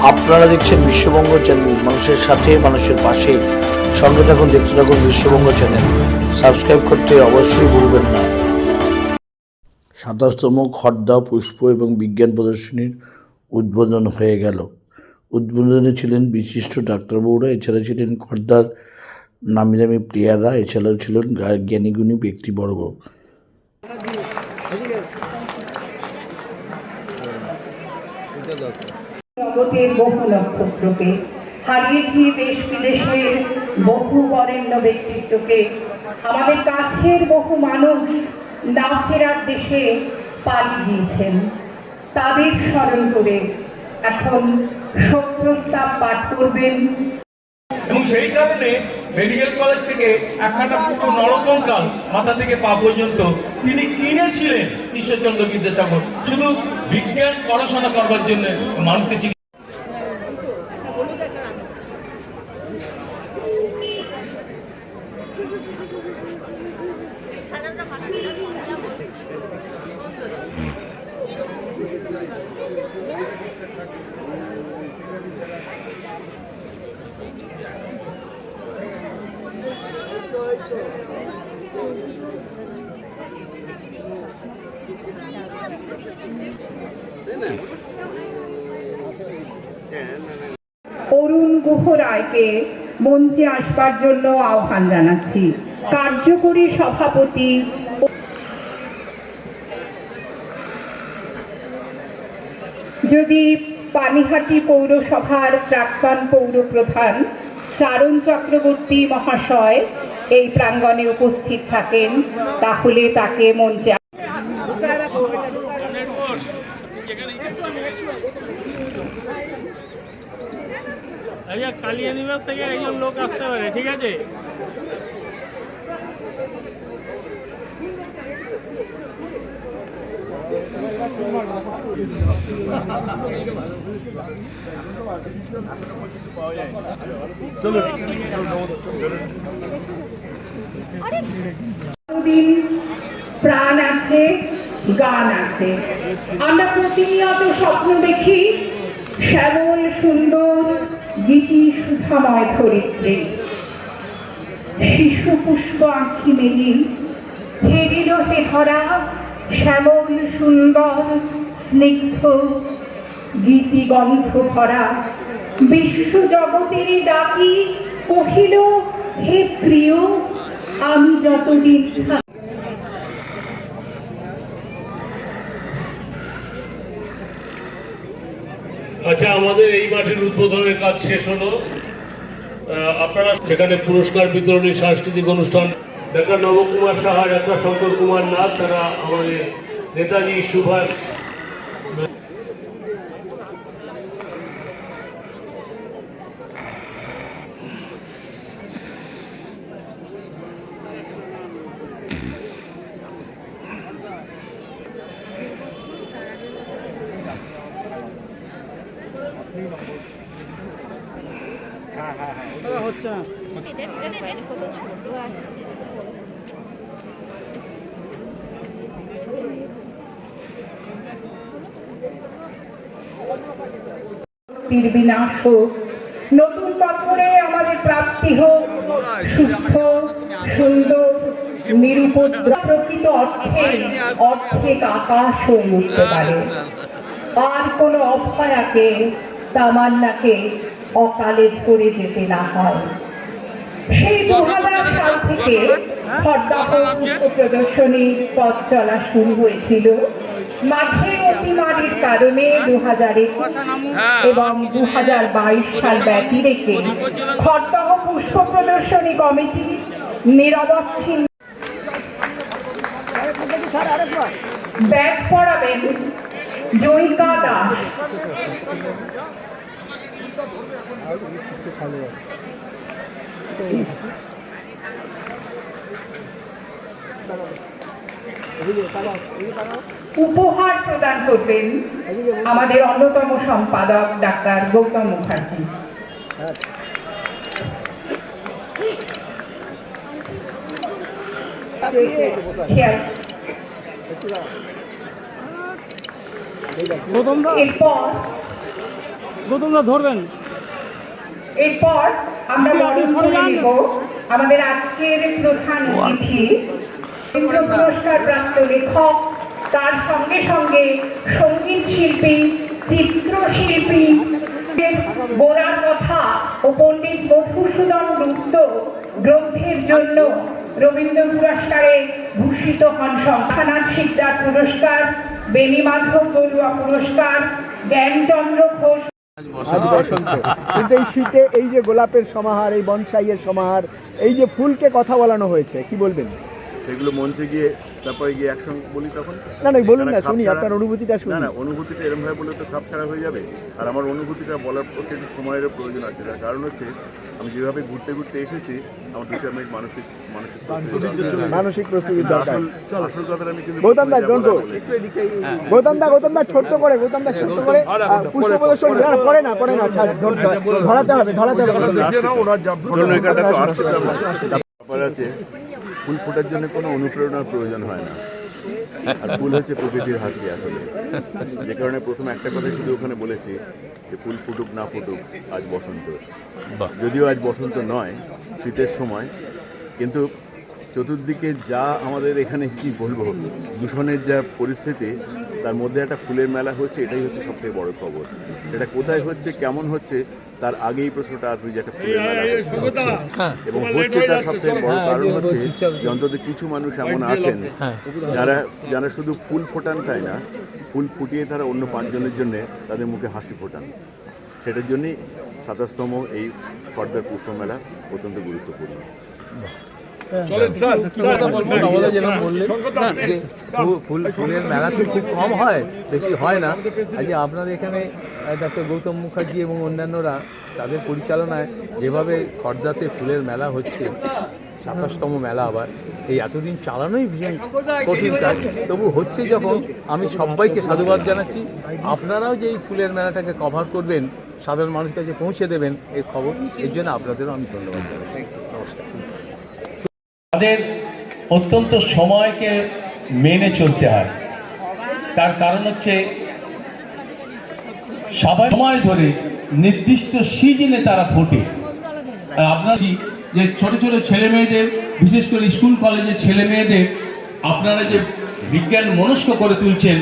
আপনারা দেখছেন বিশ্ববঙ্গ চ্যানেল। মানুষের সাথে, মানুষের পাশে। সঙ্গে থাকুন, দেখতে থাকুন বিশ্ববঙ্গ চ্যানেল। সাবস্ক্রাইব করতে অবশ্যই ভুলবেন না। সাতাশতম খর্দা পুষ্প এবং বিজ্ঞান প্রদর্শনীর উদ্বোধন হয়ে গেল। উদ্বোধনে ছিলেন বিশিষ্ট ডাক্তারবাবুরা, এছাড়া ছিলেন খর্দার নামি দামি প্লেয়াররা এছাড়াও ছিলেন জ্ঞানীগুণী ব্যক্তিবর্গ। জগতের বহু নক্ষত্রকে, হারিয়েছি দেশ বিদেশের বহু বরেণ্য ব্যক্তিত্বকে, আমাদের কাছের বহু মানুষ না ফেরার দেশে পালিয়ে দিয়েছেন। তাদের স্মরণ করে এখন প্রস্তাব পাঠ করবেন। এবং সেই কারণে মেডিকেল কলেজ থেকে একখানা পুরো নরকঙ্কাল মাথা থেকে পা পর্যন্ত তিনি কিনেছিলেন ঈশ্বরচন্দ্র বিদ্যাসাগর। শুধু বিজ্ঞান পড়াশোনা করবার জন্য মানুষকে চিকিৎসা রায়কে মঞ্চে আসবার জন্য আহ্বান জানাচ্ছি। কার্যকরী সভাপতি যদি পানিহাটি পৌরসভার প্রাক্তন পৌরপ্রধান চারণ চক্রবর্তী মহাশয় এই প্রাঙ্গণে উপস্থিত থাকেন, তাহলে তাকে মঞ্চে আচ্ছা কালিয়া নিবাস থেকে একজন লোক আসতে পারে, ঠিক আছে? প্রাণ আছে, গান আছে। আমরা প্রতিনিয়ত স্বপ্ন দেখি শ্যামল, সুন্দর গীতি সুধাময় ধরিত্রী। শিশু পুষ্প আঁখি মেলি হেরিল হে ধরা, শ্যামল সুন্দর, স্নিগ্ধ গীতি গন্ধ ভরা। বিশ্ব জগতেরই ডাকি কহিল, হে প্রিয়, আমি যতদিন আচ্ছা আমাদের এই মাঠের উদ্বোধনের কাজ শেষ হলো। আপনারা সেখানে পুরস্কার বিতরণী সাংস্কৃতিক অনুষ্ঠান ডাক্তার নবকুমার সাহা, ডাক্তার শঙ্কর কুমার নাথ, তারা আমাদের নেতাজি সুভাষ বিনাশ হোক, নতুন বছরে আমাদের প্রাপ্তি হোক, সুস্থ, সুন্দর নিরুপদ্র প্রকৃত অর্থে, অর্ধেক আকাশ হয়ে উঠতে পারে। আর কোনো অভয়াকে তামান্নাকে অকালেজ করে যেতে না হয়। সেই দু হাজার সাল থেকে খড়দাহ পুষ্প প্রদর্শনীর পথ চলা শুরু হয়েছিল। মাঝে অতিমারির কারণে দু হাজার একুশ এবং দু হাজার বাইশ সাল ব্যতি রেখে খড়দাহ পুষ্প প্রদর্শনী কমিটি নিরবচ্ছিন্ন ব্যাচ পড়াবেন জয়িকা দাস। উপহার প্রদান করবেন আমাদের অন্যতম সম্পাদক ডাক্তার গৌতম মুখার্জি। এরপর গৌতমদা ধরবেন। এরপর আমরা বরণ করে নেব আমাদের আজকের প্রধান অতিথি পুরস্কার প্রাপ্ত লেখক তার সঙ্গে সঙ্গে সংগীত শিল্পী চিত্রশিল্পী গোড়ার কথা ও পণ্ডিত মধুসূদন গুপ্ত গ্রন্থের জন্য রবীন্দ্র পুরস্কারে ভূষিত হন শঙ্খানাথ সিকদার পুরস্কার বেণী মাধব বড়ুয়া পুরস্কার জ্ঞানচন্দ্র ঘোষ আজ বসন্ত কিন্তু এই শীতে এই যে গোলাপের সমাহার এই বনসাইয়ের সমাহার এই যে ফুলকে কথা বলানো হয়েছে কি বলবেন? সেগুলো মঞ্চে গিয়ে তারপরে গিয়ে একসঙ্গে বলি তখন না না বলুন না মানে শুনি আপনার অনুভূতিটা শুনি না না অনুভূতিটা এরকম ভাবে বললে তো খাপ ছাড়া হয়ে যাবে আর আমার অনুভূতিটা বলার পক্ষে একটু সময়েরও প্রয়োজন আছে তার কারণ হচ্ছে আমি যেভাবে ঘুরতে ঘুরতে এসেছি আমার দু চার মিনিট মানসিক মানসিক মানসিক দরকার আসল আসল কথাটা আমি কিন্তু গৌতম দা ডোন্ট গো গৌতম দা গৌতম দা ছোট্ট করে গৌতম দা ছোট্ট করে পুষ্প প্রদর্শন না, না, পরে না পরে না ধরাতে হবে ধরাতে হবে। জন্য এখানটা তো হবে। ব্যাপার আছে ফুল ফোটার জন্য কোনো অনুপ্রেরণার প্রয়োজন হয় না। আর ফুল হচ্ছে প্রকৃতির হাসি আসলে। যে কারণে প্রথম একটা কথা শুধু ওখানে বলেছি যে ফুল ফুটুক না ফুটুক আজ বসন্ত। যদিও আজ বসন্ত নয় শীতের সময় কিন্তু চতুর্দিকে যা আমাদের এখানে কি বলব দূষণের যা পরিস্থিতি তার মধ্যে একটা ফুলের মেলা হচ্ছে এটাই হচ্ছে সবথেকে বড় খবর। এটা কোথায় হচ্ছে কেমন হচ্ছে তার আগেই প্রশ্নটা আসবে যে একটা ফুলের মেলা হচ্ছে। এবং হচ্ছে তার সবথেকে বড় কারণ হচ্ছে যে অন্তত কিছু মানুষ এমন আছেন যারা যারা শুধু ফুল ফোটান তাই না ফুল ফুটিয়ে তারা অন্য পাঁচজনের জন্য তাদের মুখে হাসি ফোটান। সেটার জন্যই সাতাশতম এই ফর্দার পুষ্প মেলা অত্যন্ত গুরুত্বপূর্ণ। আমাদের যেরকম বললেন। যে ফু- ফুল ফুলের মেলা তো খুব কম হয় বেশি হয় না। আজকে আপনার এখানে ডক্টর গৌতম মুখার্জি এবং অন্যান্যরা তাদের পরিচালনায় যেভাবে খর্দাতে ফুলের মেলা হচ্ছে সাতাশতম মেলা আবার এই এতদিন চালানোই ভীষণ কঠিন কাজ। তবু হচ্ছে যখন আমি সবাইকে সাধুবাদ জানাচ্ছি আপনারাও যে এই ফুলের মেলাটাকে কভার করবেন সাধারণ মানুষের কাছে পৌঁছে দেবেন এই খবর। এর জন্য আপনাদেরও আমি ধন্যবাদ জানাচ্ছি। তাদের অত্যন্ত সময়কে মেনে চলতে হয়। তার কারণ হচ্ছে, সবাই সময় ধরে নির্দিষ্ট সিজনে তারা ফোটে আপনার যে ছোট ছোট ছেলে মেয়েদের, বিশেষ করে স্কুল, কলেজের ছেলে মেয়েদের, আপনারা যে বিজ্ঞান মনস্ক করে তুলছেন,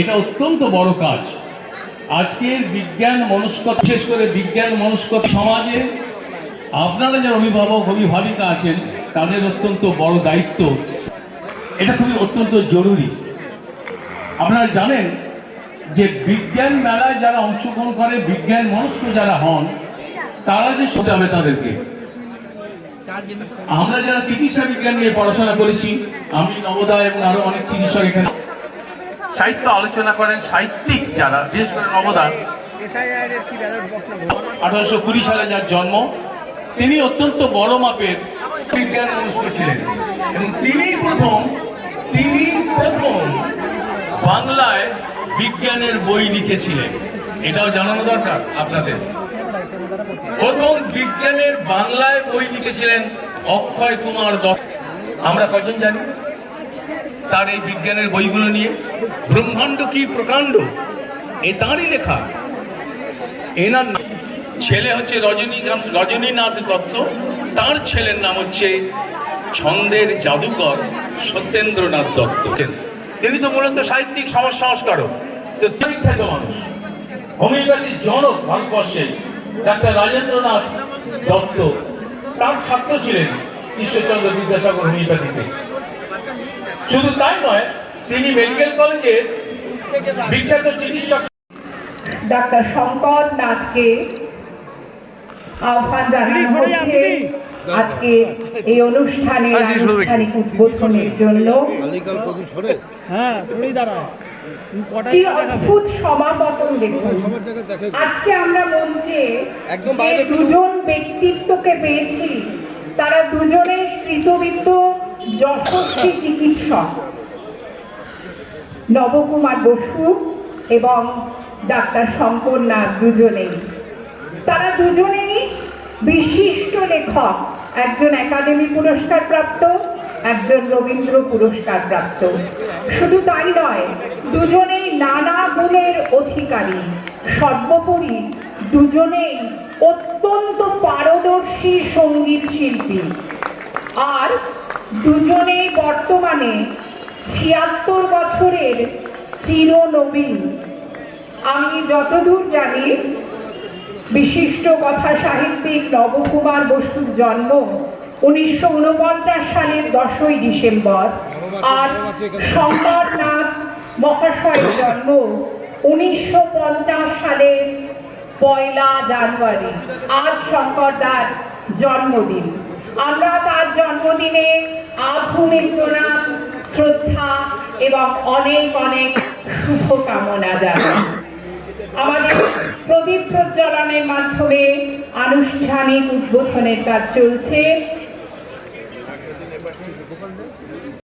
এটা অত্যন্ত বড় কাজ। আজকের বিজ্ঞান মনস্ক, বিশেষ করে বিজ্ঞান মনস্ক সমাজে, আপনারা যে অভিভাবক, অভিভাবিকা আছেন তাদের অত্যন্ত বড় দায়িত্ব। এটা খুবই অত্যন্ত জরুরি। আপনারা জানেন যে বিজ্ঞান মেলায় যারা অংশগ্রহণ করে, বিজ্ঞান মনস্ক যারা হন, তারা যে হবে তাদেরকে। আমরা যারা চিকিৎসা বিজ্ঞান নিয়ে পড়াশোনা করেছি, আমি নবোদয় এবং আরও অনেক চিকিৎসক এখানে। সাহিত্য আলোচনা করেন সাহিত্যিক যারা, বিশেষ করে নবোদয় আঠারোশো কুড়ি সালে যার জন্ম, তিনি অত্যন্ত বড় মাপের বিজ্ঞান মনস্ক ছিলেন। এবং তিনি প্রথম তিনি প্রথম বাংলায় বিজ্ঞানের বই লিখেছিলেন। এটাও জানানো দরকার আপনাদের। প্রথম বিজ্ঞানের বাংলায় বই লিখেছিলেন অক্ষয় কুমার দত্ত। আমরা কজন জানি? তার এই বিজ্ঞানের বইগুলো নিয়ে। ব্রহ্মাণ্ড কি প্রকাণ্ড? এ তাঁরই লেখা। এনার ছেলে হচ্ছে রজনীকান্ত রজনীনাথ দত্ত। তার ছেলের নাম হচ্ছে ছন্দের জাদুকর সত্যেন্দ্রনাথ দত্ত। তিনি তো মূলত সাহিত্যিক সমাজ সংস্কারক। তো তিনি খ্যাত মানুষ। হোমিওপ্যাথির জনক ভারতবর্ষে ডাক্তার রাজেন্দ্রনাথ দত্ত। তার ছাত্র ছিলেন ঈশ্বরচন্দ্র বিদ্যাসাগর হোমিওপ্যাথিতে। শুধু তাই নয় তিনি মেডিকেল কলেজের বিখ্যাত চিকিৎসক ডাক্তার শঙ্কর নাথকে আহ্বান জানানো হচ্ছে আজকে এই অনুষ্ঠানে আনুষ্ঠানিক উদ্বোধনের জন্য হ্যাঁ তুমি দাঁড়ায় তুমি কটায় কি অদ্ভুত সমাপতন দেখুন। আজকে আমরা মঞ্চে যে দুজন ব্যক্তিত্বকে পেয়েছি। তারা দুজনে কৃতবিদ্য যশস্বী চিকিৎসক। নবকুমার বসু এবং ডাক্তার শঙ্কর নাথ দুজনেই। তারা দুজনেই বিশিষ্ট লেখক। একজন একাডেমি পুরস্কার প্রাপ্ত, একজন রবীন্দ্র পুরস্কার প্রাপ্ত। শুধু তাই নয়, দুজনেই নানা গুণের অধিকারী। সর্বোপরি দুজনেই অত্যন্ত পারদর্শী সংগীত শিল্পী। আর দুজনেই বর্তমানে ছিয়াত্তর বছরের চিরনবীন। আমি যতদূর জানি বিশিষ্ট কথা সাহিত্যিক নবকুমার বসুর জন্ম উনিশশো উনপঞ্চাশ সালের দশই ডিসেম্বর। আর শঙ্করনাথ মহাশয়ের জন্ম উনিশশো পঞ্চাশ সালের পয়লা জানুয়ারি। আজ শঙ্করদার জন্মদিন। আমরা তার জন্মদিনে আধুনিক প্রণাম, শ্রদ্ধা এবং অনেক অনেক শুভকামনা জানাই। আমাদের প্রদীপ প্রজ্বলনের মাধ্যমে আনুষ্ঠানিক উদ্বোধনের কাজ চলছে।